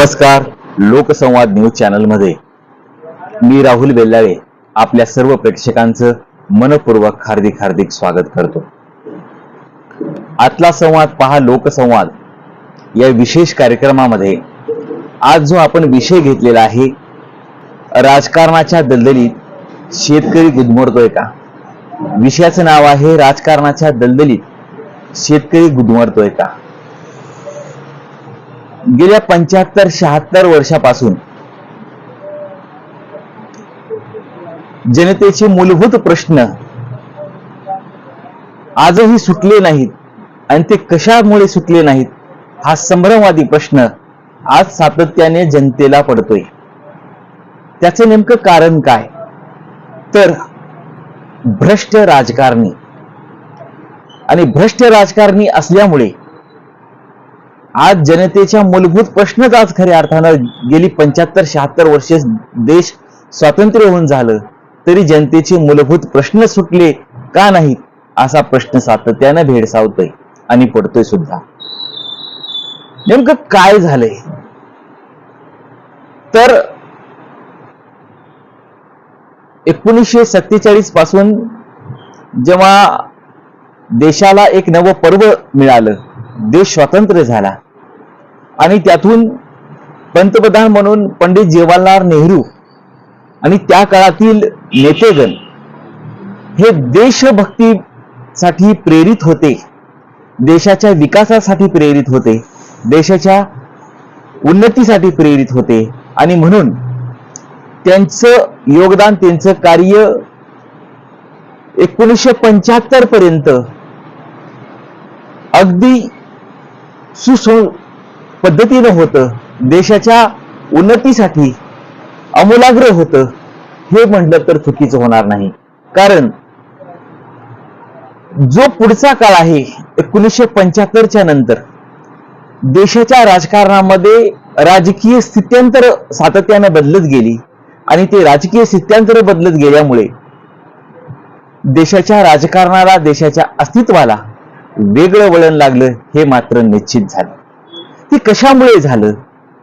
नमस्कार लोकसंवाद न्यूज चॅनलमध्ये मी राहुल बेल्लाळे आपल्या सर्व प्रेक्षकांचं मनपूर्वक हार्दिक हार्दिक स्वागत करतो. आतला संवाद पहा लोकसंवाद. या विशेष कार्यक्रमामध्ये आज जो आपण विषय घेतलेला आहे राजकारणाच्या दलदलीत शेतकरी गुदमरतोय का? विषयाचं नाव आहे राजकारणाच्या दलदलीत शेतकरी गुदमरतोय का? गेल्या पंच्याहत्तर शहात्तर वर्षापासून जनतेचे मूलभूत प्रश्न आजही सुटले नाहीत आणि ते कशामुळे सुटले नाहीत हा संभ्रमवादी प्रश्न आज सातत्याने जनतेला पडतोय. त्याचे नेमकं कारण काय? तर भ्रष्ट राजकारणी. आणि भ्रष्ट राजकारणी असल्यामुळे आज जनतेच्या मूलभूत प्रश्नच आज खऱ्या अर्थानं गेली पंच्याहत्तर शहात्तर वर्षे देश स्वातंत्र्य होऊन झालं. तरी जनतेचे मूलभूत प्रश्न सुटले का नाहीत असा प्रश्न सातत्यानं भेडसावतोय आणि पडतोय सुद्धा. नेमकं काय झालंय? तर एकोणीसशे सत्तेचाळीसपासून जेव्हा देशाला एक नवं पर्व मिळालं देश स्वतंत्र झाला. आणि त्यातून पंतप्रधान म्हणून पंडित जवाहरलाल नेहरू आणि त्या काळातील नेतेगण हे देशभक्तीसाठी प्रेरित होते. देशाच्या विकासासाठी प्रेरित होते. देशाच्या उन्नतीसाठी प्रेरित होते. आणि म्हणून त्यांचं योगदान त्यांचं कार्य एकोणीसशे पंच्याहत्तर पर्यंत अगदी सुसंग पद्धतीनं होतं. देशाच्या उन्नतीसाठी अमूलाग्र होतं. हे म्हटलं तर चुकीचं होणार नाही. कारण जो पुढचा काळ आहे एकोणीसशे पंच्याहत्तरच्या नंतर देशाच्या राजकारणामध्ये राजकीय स्थित्यंतर सातत्यानं बदलत गेली आणि ते राजकीय स्थित्यंतर बदलत गेल्यामुळे देशाच्या राजकारणाला देशाच्या अस्तित्वाला वेगळं वळण लागलं हे मात्र निश्चित झालं. ते कशामुळे झालं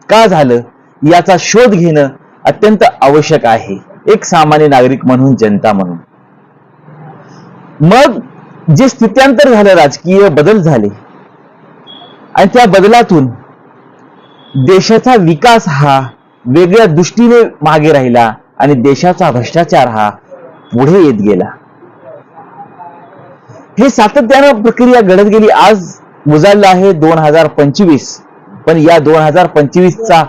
का झालं याचा शोध घेणं अत्यंत आवश्यक आहे एक सामान्य नागरिक म्हणून जनता म्हणून. मग जे स्थित्यांतर झालं राजकीय बदल झाले आणि त्या बदलातून देशाचा विकास हा वेगळ्या दृष्टीने मागे राहिला आणि देशाचा भ्रष्टाचार हा पुढे येत गेला. हे सातत्यानं प्रक्रिया घडत गेली. आज मुजाडलं आहे दोन हजार पंचवीस. पण या दोन हजार पंचवीसचा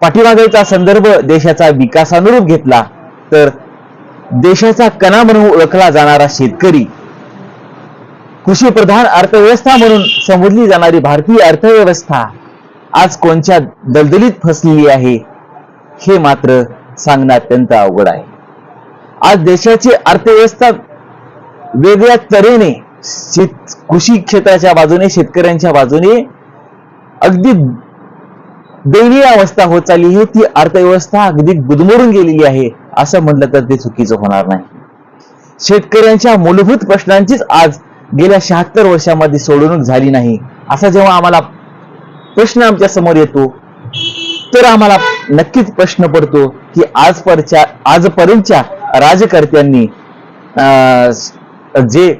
पाठीमागायचा संदर्भ देशाचा विकासानुरूप घेतला तर देशाचा कणा म्हणून ओळखला जाणारा शेतकरी कृषी प्रधान अर्थव्यवस्था म्हणून संबोधली जाणारी भारतीय अर्थव्यवस्था आज कोणत्या दलदलीत फसलेली आहे हे मात्र सांगणं अत्यंत अवघड आहे. आज देशाची अर्थव्यवस्था वेगळ्या तऱ्हेने शेत कृषी क्षेत्राच्या बाजूने शेतकऱ्यांच्या बाजूने अगदी दयनीय अवस्था होत चालली आहे. ती अर्थव्यवस्था अगदी गुदमरून गेलेली आहे. असं म्हटलं तर ते चुकीचं होणार नाही. शेतकऱ्यांच्या मूलभूत प्रश्नांचीच आज गेल्या शहात्तर वर्षामध्ये सोडवणूक झाली नाही. असा जेव्हा आम्हाला प्रश्न आमच्यासमोर येतो तर आम्हाला नक्कीच प्रश्न पडतो की आजपर्यंतच्या आजपर्यंतच्या राजकर्त्यांनी अं, जे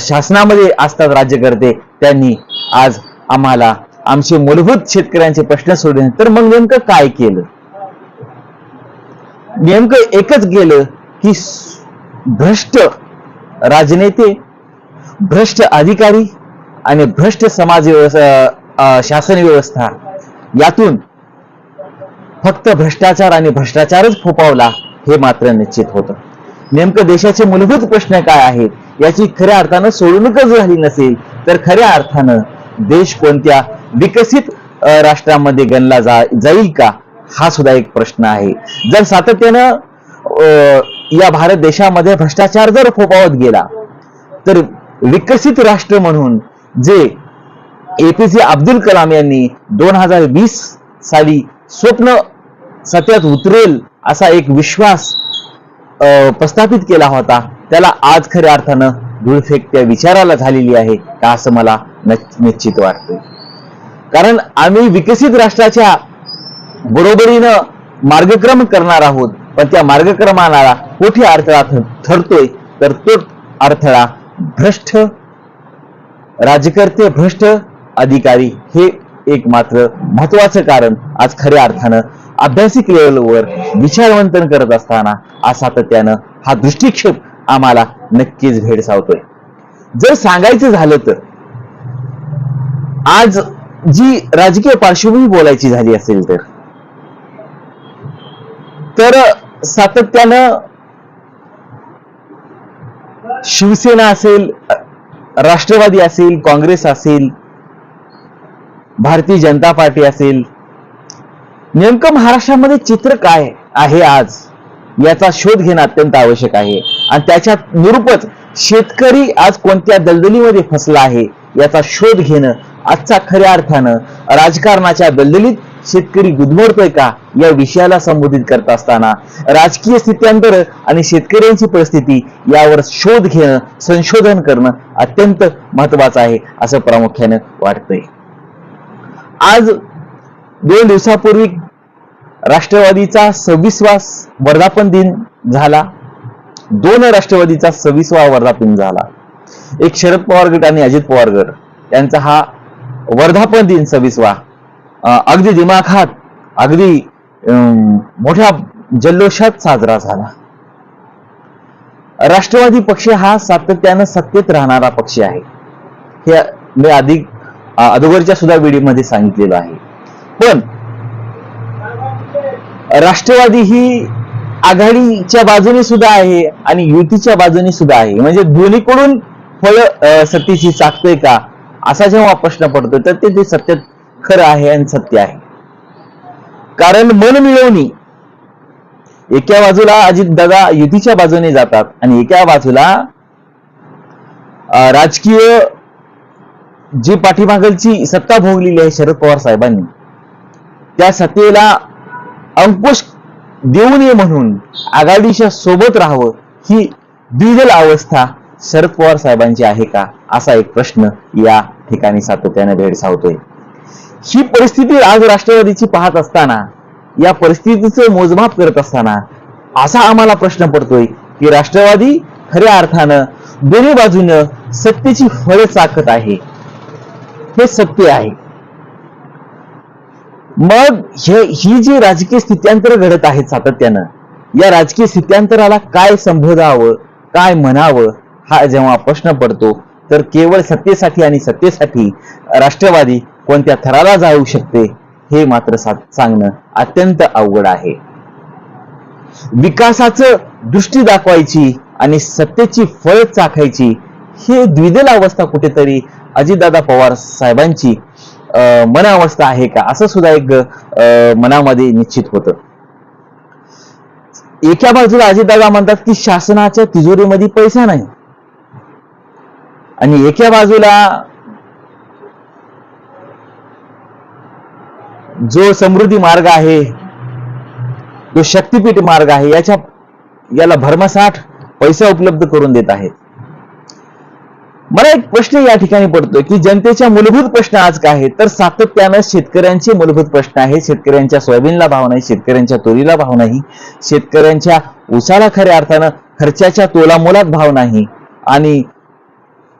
शासनामध्ये असतात राज्यकर्ते त्यांनी आज आम्हाला आमचे मूलभूत शेतकऱ्यांचे प्रश्न सोडले तर मग नेमकं काय केलं? नेमकं एकच गेलं की भ्रष्ट राजनेते भ्रष्ट अधिकारी आणि भ्रष्ट समाज व्यवस्था शासन व्यवस्था यातून फक्त भ्रष्टाचार आणि भ्रष्टाचारच फोपावला हे मात्र निश्चित होतं. नेमकं देशाचे मूलभूत प्रश्न काय आहेत? याची खऱ्या अर्थानं सोडवणूकच झाली नसेल तर खऱ्या अर्थानं देश कोणत्या विकसित राष्ट्रामध्ये गणला जा जाईल का? हा सुद्धा एक प्रश्न आहे. जर सातत्यानं या भारत देशामध्ये भ्रष्टाचार जर फोपावत गेला तर विकसित राष्ट्र म्हणून जे एपीजे अब्दुल कलाम यांनी दोन हजार वीस साली स्वप्न सत्यात उतरेल असा एक विश्वास प्रस्थापित केला होता त्याला आज खऱ्या अर्थानं धूळफेक त्या विचाराला झालेली आहे का असं मला निश्चित वाटतंय. कारण आम्ही विकसित राष्ट्राच्या बरोबरीनं मार्गक्रम करणार आहोत पण त्या मार्गक्रमाला कुठे अडथळा ठरतोय तर तो अडथळा भ्रष्ट राजकर्ते भ्रष्ट अधिकारी हे एक मात्र महत्वाचं कारण आज खऱ्या अर्थानं अभ्यासिक लेवलवर विचारवंतन करत असताना आज सातत्यानं हा दृष्टिक्षेप आम्हाला नक्कीच भेडसावतोय जर सांगायचं झालं तर आज जी राजकीय पार्श्वभूमी बोलायची झाली असेल तर तर सातत्यानं शिवसेना असेल राष्ट्रवादी असेल काँग्रेस असेल भारतीय जनता पार्टी असेल नेमकं महाराष्ट्रामध्ये चित्र काय आहे आज? याचा शोध घेणं अत्यंत आवश्यक आहे. आणि त्याच्यात निरूपच शेतकरी आज कोणत्या दलदलीमध्ये फसला आहे याचा शोध घेणं आजचा खऱ्या अर्थानं राजकारणाच्या दलदलीत शेतकरी गुदमरतोय का या विषयाला संबोधित करत असताना राजकीय स्थित्यांतर आणि शेतकऱ्यांची परिस्थिती यावर शोध घेणं संशोधन करणं अत्यंत महत्वाचं आहे असं प्रामुख्यानं वाटतंय. आज दोन दिवसापूर्वी राष्ट्रवादीचा सव्वीसवा वर्धापन दिन झाला. दोन राष्ट्रवादीचा सव्वीसवा वर्धापन झाला. एक शरद पवार गट आणि अजित पवार गट. यांचा हा वर्धापन दिन सव्वीसवा. अगदी दिमाखात अगदी अं, मोठ्या जल्लोषात साजरा झाला. राष्ट्रवादी पक्ष हा सातत्यानं सत्तेत राहणारा पक्ष आहे. हे मी अधिक अगोदरच्या सुद्धा व्हिडिओमध्ये सांगितलेलं आहे. पण राष्ट्रवादी ही आघाडीच्या बाजूने सुद्धा आहे आणि युतीच्या बाजूने सुद्धा आहे. म्हणजे दोन्हीकडून फळ सत्तेची चाकतोय का? असा जेव्हा प्रश्न पडतो तर ते ते सत्य खरं आहे आणि सत्य आहे. कारण मन मिळवणी एका बाजूला अजितदादा युतीच्या बाजूने जातात आणि एका बाजूला राजकीय जी पाठीमागलची सत्ता भोगलेली आहे शरद पवार साहेबांनी त्या सत्तेला अंकुश देऊ नये म्हणून आघाडीच्या सोबत राहावं ही द्विदल अवस्था शरद पवार साहेबांची आहे का? असा एक प्रश्न या ठिकाणी सातत्याने भेडसावतोय ही परिस्थिती आज राष्ट्रवादीची पाहत असताना या परिस्थितीचं मोजमाप करत असताना असा आम्हाला प्रश्न पडतोय की राष्ट्रवादी खऱ्या अर्थानं दोन्ही बाजूनं सत्तेची फळे चाकत आहे. हे सत्य आहे. मग हे ही जी राजकीय स्थित्यांतर घडत आहेत सातत्यानं या राजकीय स्थित्यांतराला काय संबोधावं काय म्हणावं हा जेव्हा प्रश्न पडतो तर केवळ सत्तेसाठी आणि सत्तेसाठी राष्ट्रवादी कोणत्या थराला जाऊ शकते हे मात्र सांगणं अत्यंत अवघड आहे. विकासाचं दृष्टी दाखवायची आणि सत्तेची फळ चाखायची ही द्विदल अवस्था कुठेतरी अजितदादा पवार साहेबांची मन मनावस्था आहे का? असं सुद्धा एक अं, मनामध्ये निश्चित होतं. एका बाजूला अजितदादा म्हणतात की शासनाच्या तिजोरीमध्ये पैसा नाही. आणि एका बाजूला जो समृद्धी मार्ग आहे जो शक्तीपीठ मार्ग आहे याच्या याला भरमसाठ पैसा उपलब्ध करून देत आहेत. मला एक प्रश्न या ठिकाणी पडतोय की जनतेच्या मूलभूत प्रश्न आज काय आहेत? तर सातत्यानं शेतकऱ्यांचे मूलभूत प्रश्न आहेत. शेतकऱ्यांच्या सोयाबीनला भाव नाही शेतकऱ्यांच्या तुरीला भाव नाही शेतकऱ्यांच्या उसाला खऱ्या अर्थानं खर्चाच्या तोलामोलात भाव नाही आणि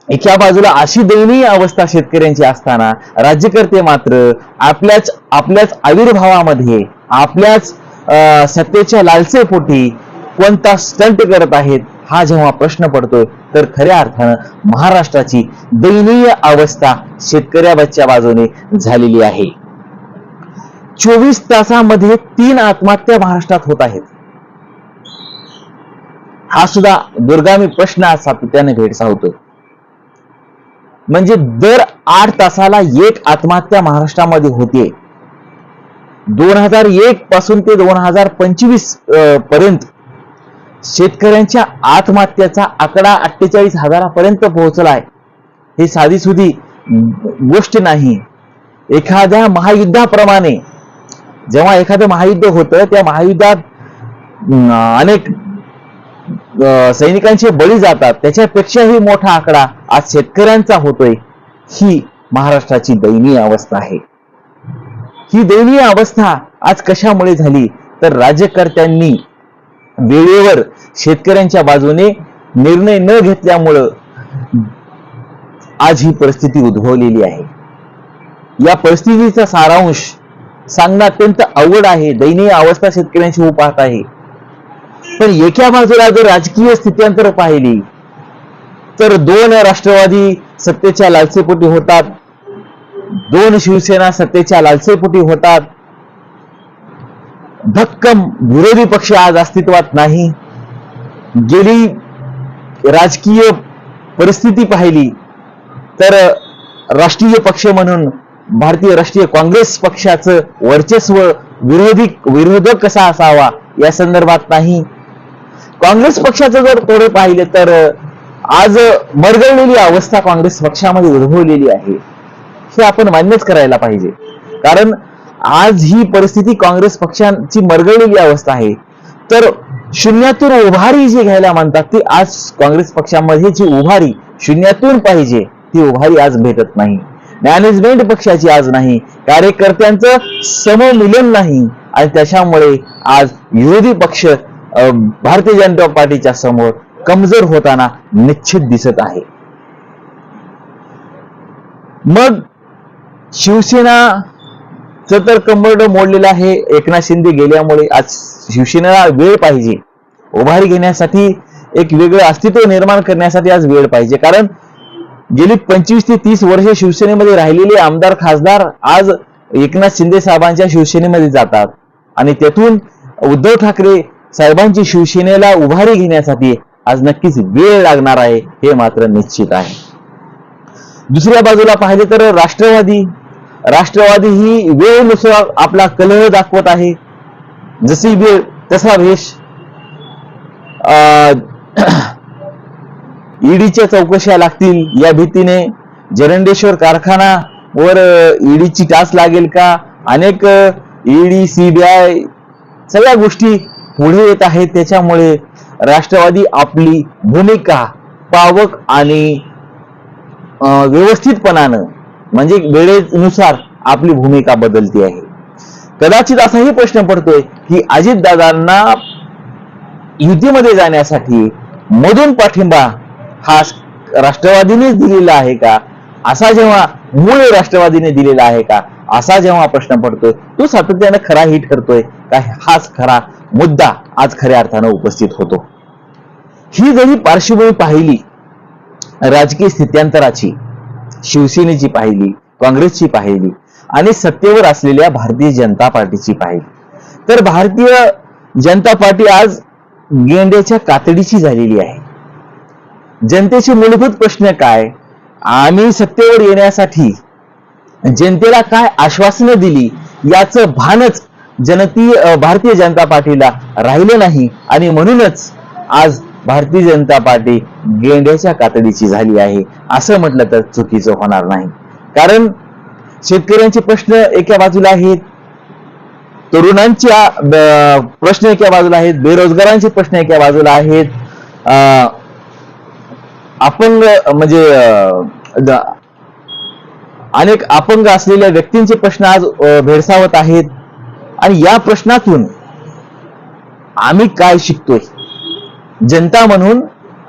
एका बाजूला अशी दयनीय अवस्था शेतकऱ्यांची असताना राज्यकर्ते मात्र आपल्याच आपल्याच आविर्भावामध्ये आपल्याच अं, सत्तेच्या लालसेपोटी कोणता स्टंट करत आहेत हा जेव्हा प्रश्न पडतोय तर खऱ्या अर्थानं महाराष्ट्राची दयनीय अवस्था शेतकऱ्याच्या बाजूने झालेली आहे. चोवीस तासामध्ये तीन आत्महत्या महाराष्ट्रात होत आहेत. हा सुद्धा दुर्गामी प्रश्न आज सातत्याने होतो. म्हणजे दर आठ तासाला एक आत्महत्या महाराष्ट्रामध्ये होते. दोन हजार एक पासून ते दोन हजार पंचवीसपर्यंत शेतकऱ्यांच्या आत्महत्याचा आकडा अठ्ठेचाळीस हजारापर्यंत पोहोचलाय. हे साधी सुधी गोष्ट नाही. एखाद्या महायुद्धाप्रमाणे जेव्हा एखादं महायुद्ध होतं त्या महायुद्धात अनेक सैनिकांचे बळी जातात. त्याच्यापेक्षाही मोठा आकडा आज शेतकऱ्यांचा होतोय. ही महाराष्ट्राची दयनीय अवस्था आहे. ही दयनीय अवस्था आज कशामुळे झाली? तर राज्यकर्त्यांनी वेळेवर शेतकऱ्यांच्या बाजूने निर्णय न घेतल्यामुळं आज ही परिस्थिती उद्भवलेली आहे. या परिस्थितीचा सारांश सांगणं अत्यंत अवघड आहे. दयनीय अवस्था शेतकऱ्यांची होऊ पाहत आहे. पण एका बाजूला जर राजकीय स्थित्यांतर पाहिली तर दोन राष्ट्रवादी सत्तेच्या लालसेपोटी होतात दोन शिवसेना सत्तेच्या लालसेपोटी होतात भक्कम विरोधी पक्ष आज अस्तित्वात नाही. गेली राजकीय परिस्थिती पाहिली तर राष्ट्रीय पक्ष म्हणून भारतीय राष्ट्रीय काँग्रेस पक्षाचं वर्चस्व विरोधी विरोधक कसा असावा या संदर्भात नाही. काँग्रेस पक्षाचं जर थोडं पाहिलं तर आज मरगळलेली अवस्था काँग्रेस पक्षामध्ये उद्भवलेली आहे. हे आपण मान्यच करायला पाहिजे. कारण आज ही परिस्थिती काँग्रेस पक्षाची मरगळलेली अवस्था आहे. तर शून्यातून उभारी जी घ्यायला म्हणतात ती आज काँग्रेस पक्षामध्ये जी उभारी शून्यातून पाहिजे ती उभारी आज भेटत नाही. मॅनेजमेंट पक्षाची आज नाही कार्यकर्त्यांचं सममिलन नाही आणि त्याच्यामुळे आज विरोधी पक्ष अं, भारतीय जनता पार्टीच्या समोर कमजोर होताना निश्चित दिसत आहे. मग शिवसेना तर कंबरड मोडलेलं आहे एकनाथ शिंदे गेल्यामुळे. आज शिवसेनेला वेळ पाहिजे. उभारी घेण्यासाठी एक वेगळं अस्तित्व निर्माण करण्यासाठी आज वेळ पाहिजे. कारण गेली पंचवीस ते तीस वर्षे शिवसेनेमध्ये राहिलेले आमदार खासदार आज एकनाथ शिंदे साहेबांच्या शिवसेनेमध्ये जातात. आणि त्यातून उद्धव ठाकरे साहेबांची शिवसेनेला उभारी घेण्यासाठी आज नक्कीच वेळ लागणार आहे हे मात्र निश्चित आहे. दुसऱ्या बाजूला पाहिले तर राष्ट्रवादी राष्ट्रवादी ही वेळेनुसार आपला कलह दाखवत आहे. जशी वेळ तसा वेश ईडीच्या चौकशा लागतील. या भीतीने जरंडेश्वर कारखाना वर ईडीची टाच लागेल का? अनेक ईडी सीबीआय सगळ्या गोष्टी पुढे येत आहेत. त्याच्यामुळे राष्ट्रवादी आपली भूमिका पावक आणि व्यवस्थितपणानं म्हणजे वेळेनुसार आपली भूमिका बदलती आहे. कदाचित असाही प्रश्न पडतोय की अजितदादांना युतीमध्ये जाण्यासाठी मधून पाठिंबा हा राष्ट्रवादीनेच दिलेला आहे का? असा जेव्हा मूळ राष्ट्रवादीने दिलेला आहे का? असा जेव्हा प्रश्न पडतोय तो सातत्यानं खरा हिट करतोय का हाच खरा मुद्दा आज खऱ्या अर्थानं उपस्थित होतो. ही जरी पार्श्वभूमी पाहिली राजकीय स्थित्यांतराची शिवसेनेची पाहिली काँग्रेसची पाहिली आणि सत्तेवर असलेल्या भारतीय जनता पार्टीची पाहिली. तर भारतीय जनता पार्टी आज गेंड्याच्या कातडीची झालेली आहे. जनतेचे मूलभूत प्रश्न काय? आम्ही सत्तेवर येण्यासाठी जनतेला काय आश्वासनं दिली? याचं भानच जनती भारतीय जनता पार्टीला राहिलं नाही आणि म्हणूनच आज भारतीय जनता पार्टी गेंड्याच्या कातडीची झाली आहे. असं म्हटलं तर चुकीचं होणार नाही. कारण शेतकऱ्यांचे प्रश्न एका बाजूला आहेत तरुणांच्या प्रश्न एका बाजूला आहेत बेरोजगारांचे प्रश्न एका बाजूला आहेत. अं, अपंग म्हणजे अनेक अपंग असलेल्या व्यक्तींचे प्रश्न आज भेडसावत आहेत. आणि या प्रश्नातून आम्ही काय शिकतोय? जनता म्हणून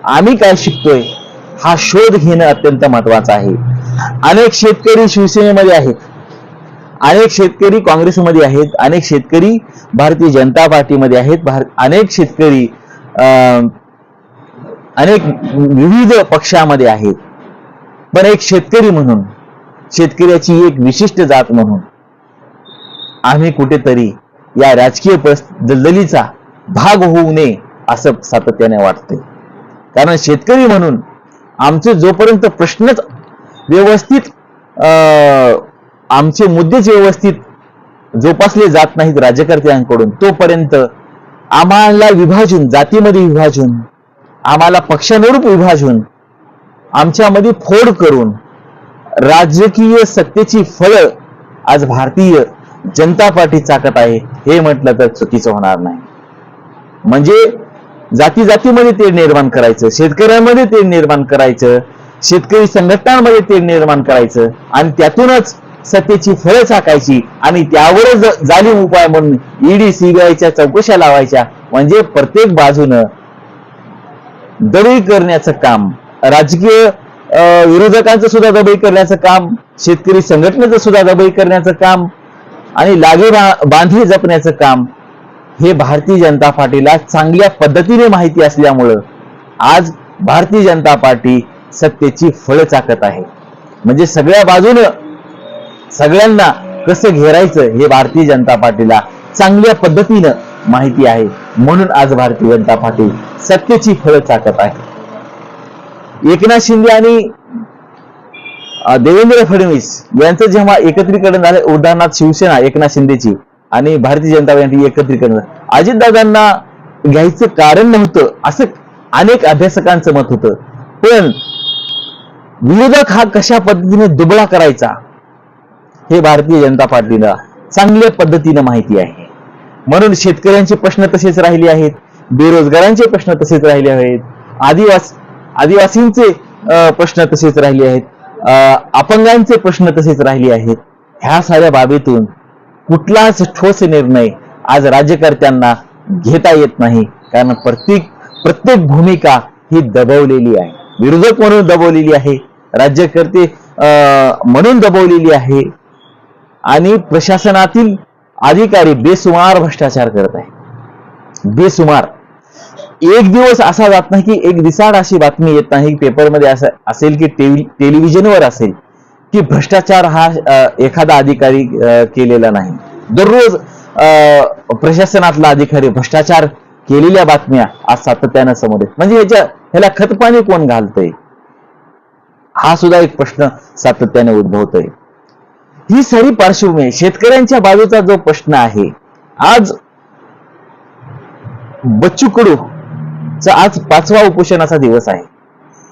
आम्ही काय शिकतोय हा शोध घेणं अत्यंत महत्वाचं आहे. अनेक शेतकरी शिवसेनेमध्ये आहेत. अनेक शेतकरी काँग्रेसमध्ये आहेत. अनेक शेतकरी भारतीय जनता पार्टीमध्ये आहेत. भार- अनेक शेतकरी अं, अनेक विविध पक्षामध्ये आहेत. पण एक शेतकरी म्हणून शेतकऱ्याची एक विशिष्ट जात म्हणून आम्ही कुठेतरी या राजकीय दलदलीचा भाग होऊ नये असं सातत्याने वाटते कारण शेतकरी म्हणून आमचे जोपर्यंत प्रश्नच व्यवस्थित अं, आमचे मुद्देच व्यवस्थित जोपासले जात नाहीत राज्यकर्त्यांकडून तोपर्यंत आम्हाला विभाजून जातीमध्ये विभाजून आम्हाला पक्षानुरूप विभाजून आमच्यामध्ये फोड करून राजकीय सत्तेची फळं आज भारतीय जनता पार्टी चाकत आहे हे म्हटलं तर चुकीचं होणार नाही. म्हणजे जाती जातीमध्ये ते निर्माण करायचं शेतकऱ्यांमध्ये ते निर्माण करायचं शेतकरी संघटनांमध्ये ते निर्माण करायचं आणि त्यातूनच सत्तेची फळं चाकायची आणि त्यावरच जालीम उपाय म्हणून ईडी सीबीआयच्या चौकशा लावायच्या. म्हणजे प्रत्येक बाजूनं दबई करण्याचं काम राजकीय अं, विरोधकांचं सुद्धा दबई करण्याचं काम शेतकरी संघटनेचं सुद्धा दबई करण्याचं काम आणि लागे बांधे जपण्याचं काम हे भारतीय जनता पार्टीला चांगल्या पद्धतीने माहिती असल्यामुळं आज भारतीय जनता पार्टी सत्तेची फळं चाकत आहे. म्हणजे सगळ्या बाजूनं सगळ्यांना कसं घेरायचं हे भारतीय जनता पार्टीला चांगल्या पद्धतीनं माहिती आहे. म्हणून आज भारतीय जनता पार्टी सत्तेची फळं चाकत आहे. एकनाथ शिंदे आणि देवेंद्र फडणवीस यांचं जेव्हा एकत्रीकरण झालं उदाहरणार्थ शिवसेना एकनाथ शिंदेची आणि भारतीय जनता पार्टी एकत्रीकरण करणं अजितदादांना घ्यायचं कारण नव्हतं असं अनेक अभ्यासकांचं मत होतं. पण विरोधक हा कशा पद्धतीने दुबळा करायचा हे भारतीय जनता पार्टीला चांगल्या पद्धतीनं माहिती आहे. म्हणून शेतकऱ्यांचे प्रश्न तसेच राहिले आहेत बेरोजगारांचे प्रश्न तसेच राहिले आहेत आदिवास आदिवासींचे प्रश्न तसेच राहिले आहेत अं, अपंगांचे प्रश्न तसेच राहिले आहेत. ह्या साऱ्या बाबीतून कुठलाच ठोस निर्णय आज राज्यकर्त्यांना घेता येत नाही. कारण प्रत्येक प्रत्येक भूमिका ही दबवलेली आहे. विरोधक म्हणून दबवलेली आहे. राज्यकर्ते अं, म्हणून दबवलेली आहे. आणि प्रशासनातील अधिकारी बेसुमार भ्रष्टाचार करत आहे. बेसुमार. एक दिवस असा जात नाही की एक दिसाड अशी बातमी येत नाही. पेपरमध्ये असं असेल की टेलिव्हिजनवर असेल. की भ्रष्टाचार हा एखादा अधिकारी केलेला नाही. दररोज प्रशासनातला अधिकारी भ्रष्टाचार केलेल्या बातम्या आज सातत्यानं समोर येत. म्हणजे ह्याच्या ह्याला खतपाणी कोण घालतंय? हा सुद्धा एक प्रश्न सातत्याने उद्भवतोय. ही सारी पार्श्वभूमी शेतकऱ्यांच्या बाजूचा जो प्रश्न आहे आज बच्चू कडू चा आज पाचवा उपोषणाचा दिवस आहे.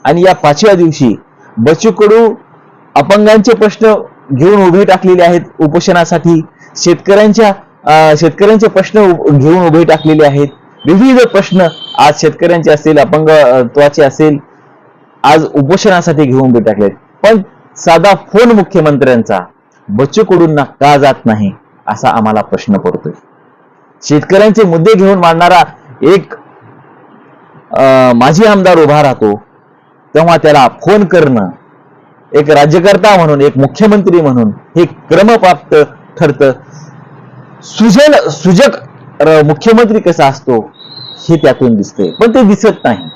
आणि या पाचव्या दिवशी बच्चू कडू अपंगांचे प्रश्न घेऊन उभे टाकलेले आहेत उपोषणासाठी. शेतकऱ्यांच्या शेतकऱ्यांचे प्रश्न घेऊन उभे टाकलेले आहेत. विविध प्रश्न आज शेतकऱ्यांचे असेल अपंगत्वाचे असेल आज उपोषणासाठी घेऊन उभे टाकलेत पण साधा फोन मुख्यमंत्र्यांचा बच्चू कडूंना का जात नाही असा आम्हाला प्रश्न पडतोय. शेतकऱ्यांचे मुद्दे घेऊन मांडणारा एक अं, माजी आमदार उभा राहतो तेव्हा त्याला फोन करणं एक राज्यकर्ता म्हणून एक मुख्यमंत्री म्हणून हे क्रमप्राप्त ठरतं. सुजल सुजक मुख्यमंत्री कसा असतो हे त्यातून दिसते पण ते दिसत नाही.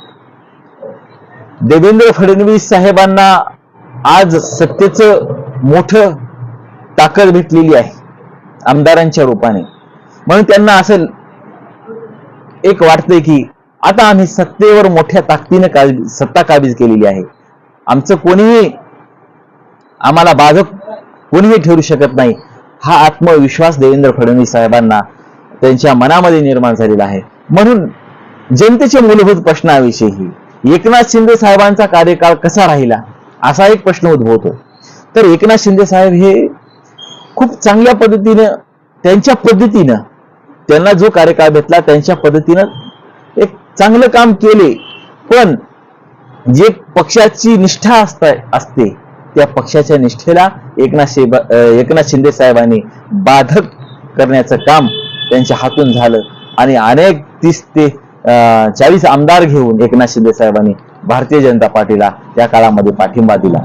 देवेंद्र फडणवीस साहेबांना आज सत्तेचं मोठं ताकद भेटलेली आहे आमदारांच्या रूपाने. म्हणून त्यांना असं एक वाटतंय की आता आम्ही सत्तेवर मोठ्या ताकदीनं काबी- सत्ता काबीज केलेली आहे. आमचं कोणीही आम्हाला बाधक कोणीही ठरू शकत नाही. हा आत्मविश्वास देवेंद्र फडणवीस साहेबांना त्यांच्या मनामध्ये निर्माण झालेला आहे. म्हणून जनतेच्या मूलभूत प्रश्नाविषयी एकनाथ शिंदे साहेबांचा कार्यकाळ कसा राहिला असा एक प्रश्न उद्भवतो. तर एकनाथ शिंदे साहेब हे खूप चांगल्या पद्धतीनं त्यांच्या पद्धतीनं त्यांना जो कार्यकाळ भेटला त्यांच्या पद्धतीनं एक चांगलं काम केले. पण जे पक्षाची निष्ठा असता असते त्या पक्षाच्या निष्ठेला एकनाथ एकनाथ शिंदे साहेबांनी बाधक करण्याचं काम त्यांच्या हातून झालं. आणि अनेक तीस ते चाळीस आमदार घेऊन एकनाथ शिंदे साहेबांनी भारतीय जनता पार्टीला त्या काळामध्ये पाठिंबा दिला.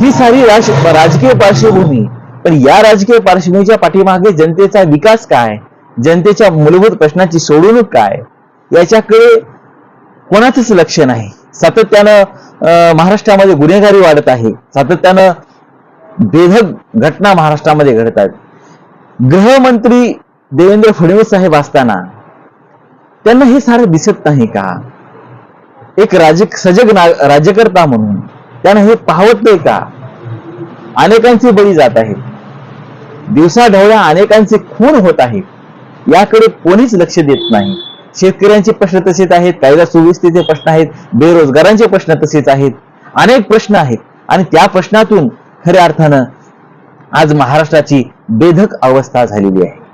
ही सारी राज राजकीय पार्श्वभूमी पण या राजकीय पार्श्वभूमीच्या पाठीमागे जनतेचा विकास काय? जनतेच्या मूलभूत प्रश्नाची सोडवणूक काय? याच्याकडे कोणाचंच लक्ष नाही. सातत्यानं महाराष्ट्रामध्ये गुन्हेगारी वाढत आहे. सातत्यानं बेधक घटना महाराष्ट्रामध्ये घडत आहेत. गृहमंत्री देवेंद्र फडणवीस साहेब असताना त्यांना हे सारं दिसत नाही का? एक राज सजग ना- राज्यकर्ता म्हणून त्यांना हे पाहवत नाही का? अनेकांचे बळी जात आहेत. दिवसाढवळ्या अनेकांचे खून होत आहेत. याकडे कोणीच लक्ष देत नाही. शेतकऱ्यांचे प्रश्न तसेच आहेत कायदा सुव्यवस्थेचे प्रश्न आहेत बेरोजगारांचे प्रश्न तसेच आहेत. अनेक प्रश्न आहेत. आणि त्या प्रश्नातून खऱ्या अर्थानं आज महाराष्ट्राची बेधक अवस्था झालेली आहे.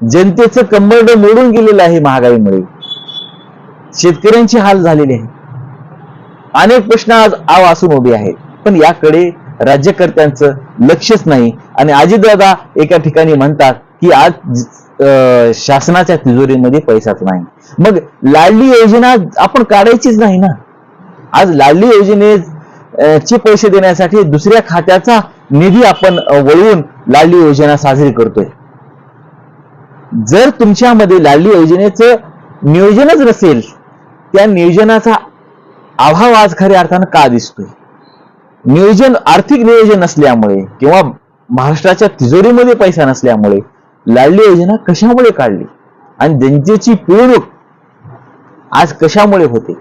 जनतेचं कंबरड मोडून गेलेलं आहे महागाईमुळे. शेतकऱ्यांचे हाल झालेले आहेत अनेक प्रश्न आज आव असून उभे आहेत. पण याकडे राज्यकर्त्यांचं लक्षच नाही. आणि अजितदादा एका ठिकाणी म्हणतात की आज शासनाच्या तिजोरीमध्ये पैसाच नाही. मग लाडली योजना आपण काढायचीच नाही ना. आज लाडली योजने चे पैसे देण्यासाठी दुसऱ्या खात्याचा निधी आपण वळवून लाडली योजना साजरी करतोय. जर तुमच्यामध्ये लाडली योजनेचं नियोजनच नसेल त्या नियोजनाचा अभाव आज खऱ्या अर्थानं का दिसतोय? नियोजन आर्थिक नियोजन नसल्यामुळे किंवा महाराष्ट्राच्या तिजोरीमध्ये पैसा नसल्यामुळे लाडली योजना कशामुळे काढली? आणि जनतेची पिळवणूक आज कशामुळे होते?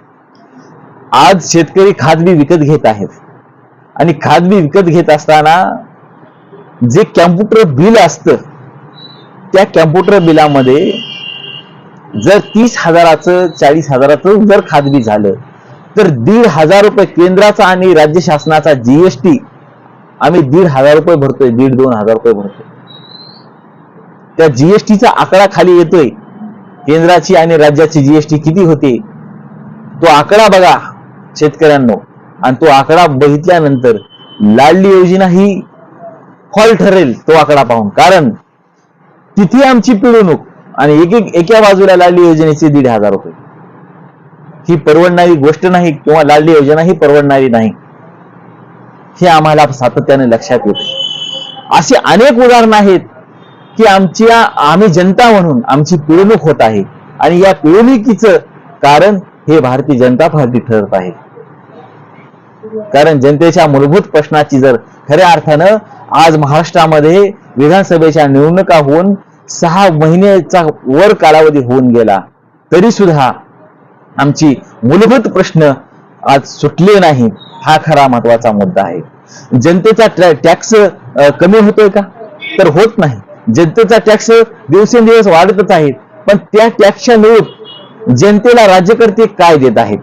आज शेतकरी खादबी विकत घेत आहेत. आणि खादबी विकत घेत असताना जे कॅम्प्युटर बिल असतं त्या कॅम्प्युटर बिलामध्ये जर तीस हजाराचं चाळीस हजाराचं जर खादबी झालं तर दीड हजार रुपये केंद्राचा आणि राज्य शासनाचा जीएसटी आम्ही दीड हजार रुपये भरतोय दीड दोन हजार रुपये भरतोय. त्या जीएसटीचा आकडा खाली येतोय. केंद्राची आणि राज्याची जीएसटी किती होते? तो आकडा बघा शेतकऱ्यांनो. आणि तो आकडा बघितल्यानंतर लाडली योजना ही फॉल ठरेल तो आकडा पाहून. कारण तिथे आमची पिळवणूक आणि एक एक एका बाजूला लाडली योजनेचे दीड हजार रुपये. ही परवडणारी गोष्ट नाही किंवा लाडली योजना ही परवडणारी नाही. हे आम्हाला सातत्याने लक्षात येते. अशी अनेक उदाहरणं आहेत. की आमच्या आम्ही जनता म्हणून आमची पिळवणूक होत आहे. आणि या पिळवणुकीचं कारण हे भारतीय जनता पार्टी ठरत आहे. कारण जनतेच्या मूलभूत प्रश्नाची जर खऱ्या अर्थानं आज महाराष्ट्रामध्ये विधानसभेच्या निवडणुका होऊन सहा महिन्याचा वर कालावधी होऊन गेला तरी सुद्धा आमची मूलभूत प्रश्न आज सुटले नाही हा खरा महत्त्वाचा मुद्दा आहे. जनतेचा टॅक्स कमी होतोय का? तर होत नाही. जनतेचा टॅक्स दिवसेंदिवस वाढतच आहेत पण त्या टॅक्सच्या मिळून जनतेला राज्यकर्ते काय देत आहेत?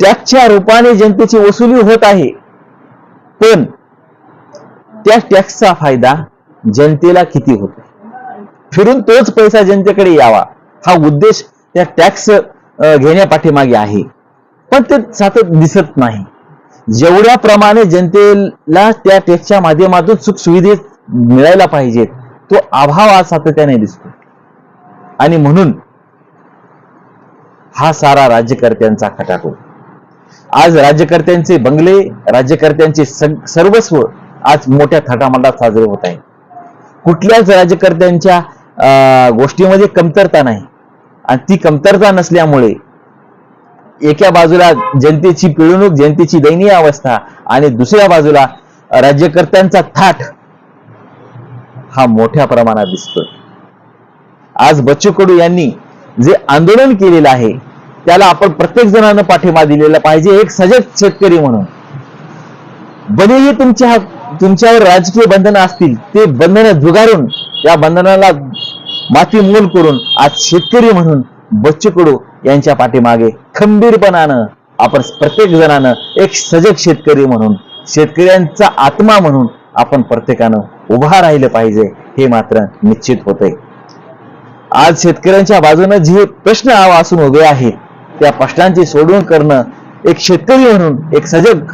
टॅक्सच्या रूपाने जनतेची वसुली होत आहे. पण त्या टॅक्सचा फायदा जनतेला किती होतो? फिरून तोच पैसा जनतेकडे यावा. हा उद्देश त्या टॅक्स घेण्यापाठीमागे आहे. पण ते सातत दिसत नाही. जेवढ्या प्रमाणे जनतेला त्या टॅक्सच्या माध्यमातून सुखसुविधेत मिळायला पाहिजेत तो अभाव आज सातत्याने दिसतो. आणि म्हणून हा सारा राज्यकर्त्यांचा खटाटो आज राज्यकर्त्यांचे बंगले राज्यकर्त्यांचे सर्वस्व आज मोठ्या थाटामाटात साजरे होत आहे. कुठल्याच राज्यकर्त्यांच्या अं, गोष्टीमध्ये कमतरता नाही. आणि ती कमतरता नसल्यामुळे एका बाजूला जनतेची पिळवणूक जनतेची दयनीय अवस्था आणि दुसऱ्या बाजूला राज्यकर्त्यांचा थाट हा मोठ्या प्रमाणात दिसतोय. आज बच्चू कडू यांनी जे आंदोलन केलेलं आहे त्याला आपण प्रत्येक जणांना पाठिंबा दिलेला पाहिजे एक सजग शेतकरी म्हणून. बनेही तुमच्या तुमच्यावर राजकीय बंधनं असतील ते बंधनं झुगारून त्या बंधनाला माती मूल करून आज शेतकरी म्हणून बच्चू कडू यांच्या पाठीमागे खंबीरपणानं आपण प्रत्येक जणानं एक सजग शेतकरी म्हणून शेतकऱ्यांचा आत्मा म्हणून आपण प्रत्येकानं उभा राहिलं पाहिजे हे मात्र निश्चित होतंय. आज शेतकऱ्यांच्या बाजूने जे प्रश्न असून उभे आहेत त्या प्रश्नांची सोडवण करणं एक शेतकरी म्हणून एक सजग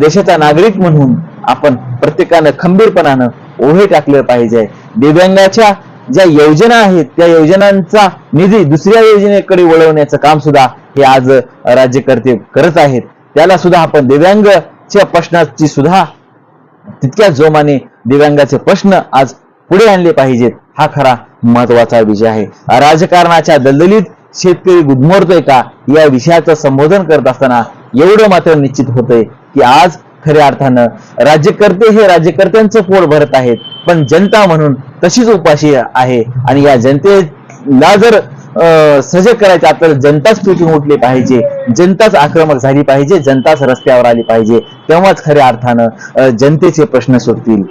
देशाचा नागरिक म्हणून आपण प्रत्येकानं खंबीरपणानं उभे टाकले पाहिजे. दिव्यांगाच्या ज्या योजना आहेत त्या योजनांचा निधी दुसऱ्या योजनेकडे वळवण्याचं काम सुद्धा हे आज राज्यकर्ते करत आहेत. त्याला सुद्धा आपण दिव्यांगच्या प्रश्नाची सुद्धा तितक्याच जोमाने दिव्यांगाचे प्रश्न आज पुढे आणले पाहिजेत. हा खरा महत्त्वाचा विषय आहे. राजकारणाच्या दलदलीत शेतकरी गुदमरतोय का? या विषयाचं संबोधन करत असताना एवढं मात्र निश्चित होतंय की आज खऱ्या अर्थानं राज्यकर्ते हे राज्यकर्त्यांचं पोट भरत आहेत. पण जनता म्हणून तशीच उपाशी आहे. आणि या जनतेला जर अं, सजग करायचं तर जनताच पेटून उठली पाहिजे. जनताच आक्रमक झाली पाहिजे. जनताच रस्त्यावर आली पाहिजे. तेव्हाच खऱ्या अर्थानं जनतेचे प्रश्न सुटतील.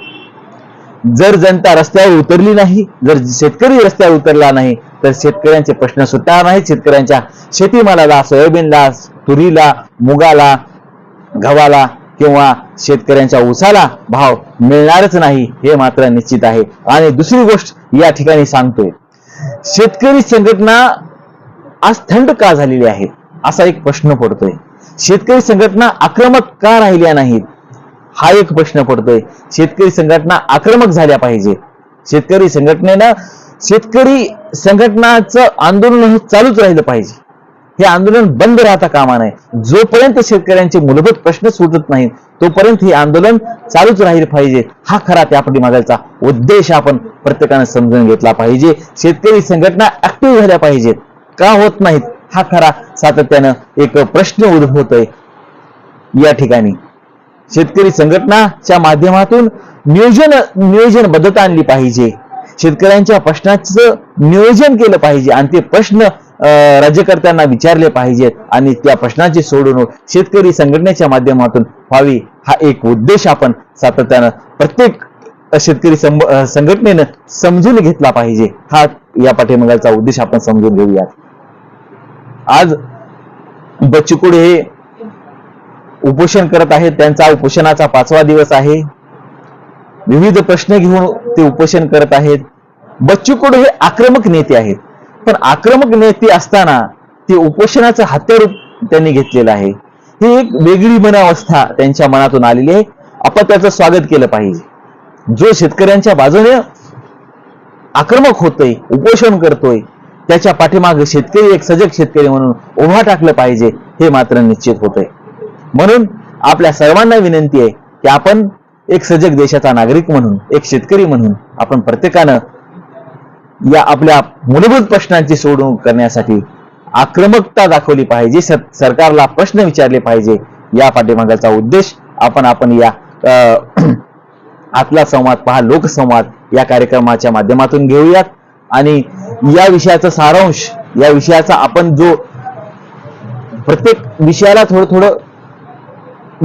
जर जनता रस्त्यावर उतरली नाही जर शेतकरी रस्त्यावर उतरला नाही तर शेतकऱ्यांचे प्रश्न सुटणार नाहीत. शेतकऱ्यांच्या शेतीमालाला सोयाबीनला तुरीला मुगाला गव्हाला किंवा शेतकऱ्यांच्या उसाला भाव मिळणारच नाही हे मात्र निश्चित आहे. आणि दुसरी गोष्ट या ठिकाणी सांगतोय. शेतकरी संघटना आज थंड का झालेली आहे? असा एक प्रश्न पडतोय. शेतकरी संघटना आक्रमक का राहिल्या नाहीत? हा एक प्रश्न पडतोय. शेतकरी संघटना आक्रमक झाल्या पाहिजे. शेतकरी संघटनेनं शेतकरी संघटनाचं आंदोलन हे चालूच राहिलं पाहिजे. हे आंदोलन बंद राहता कामा नये. जोपर्यंत शेतकऱ्यांचे मूलभूत प्रश्न सुटत नाहीत तोपर्यंत हे आंदोलन चालूच राहिलं पाहिजे. हा खरा त्या मागायचा उद्देश आपण प्रत्येकाने समजून घेतला पाहिजे. शेतकरी संघटना ऍक्टिव्ह झाल्या पाहिजेत. का होत नाहीत? हा खरा सातत्यानं एक प्रश्न उद्भवतोय. या ठिकाणी. शेतकरी संघटनाच्या माध्यमातून नियोजन नियोजनबद्धता आणली पाहिजे. शेतकऱ्यांच्या प्रश्नाचं नियोजन केलं पाहिजे आणि ते प्रश्न राज्यकर्त्यांना विचारले पाहिजेत आणि त्या प्रश्नाची सोडवणूक शेतकरी संघटनेच्या माध्यमातून व्हावी हा एक उद्देश आपण सातत्यानं प्रत्येक शेतकरी संघटनेनं समजून घेतला पाहिजे. हा या पाठिंबाचा उद्देश आपण समजून घेऊयात. आज बच्चूकुड हे उपोषण करत आहेत त्यांचा उपोषणाचा पाचवा दिवस आहे. विविध प्रश्न घेऊन ते उपोषण करत आहेत. बच्चू कडू हे आक्रमक नेते आहेत. पण आक्रमक नेते असताना ते उपोषणाचं हत्यारूप त्यांनी घेतलेलं आहे. ही एक वेगळी मनावस्था त्यांच्या मनातून आलेली आहे. आपण त्याचं स्वागत केलं पाहिजे. जो शेतकऱ्यांच्या बाजूने आक्रमक होतोय उपोषण करतोय त्याच्या पाठीमागे शेतकरी एक सजग शेतकरी म्हणून उभा टाकलं पाहिजे हे मात्र निश्चित होतंय. म्हणून आपल्या सर्वांना विनंती आहे की आपण एक सजग देशाचा नागरिक म्हणून एक शेतकरी म्हणून आपण प्रत्येकानं या आपल्या मूलभूत प्रश्नांची सोडवणूक करण्यासाठी आक्रमकता दाखवली पाहिजे सरकारला प्रश्न विचारले पाहिजे. या पाठीमागाचा उद्देश आपण आपण या अं, आतला संवाद पहा लोकसंवाद या कार्यक्रमाच्या माध्यमातून घेऊयात. आणि या विषयाचा सारांश या विषयाचा आपण जो प्रत्येक विषयाला थोडं थोडं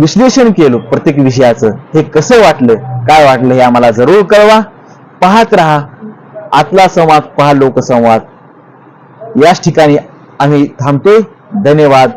विश्लेषण केलं प्रत्येक विषयाचं. हे कसं वाटलं? काय वाटलं हे आम्हाला जरूर कळवा. पाहत राहा. आतला संवाद पहा लोकसंवाद. याच ठिकाणी आम्ही थांबतोय. धन्यवाद.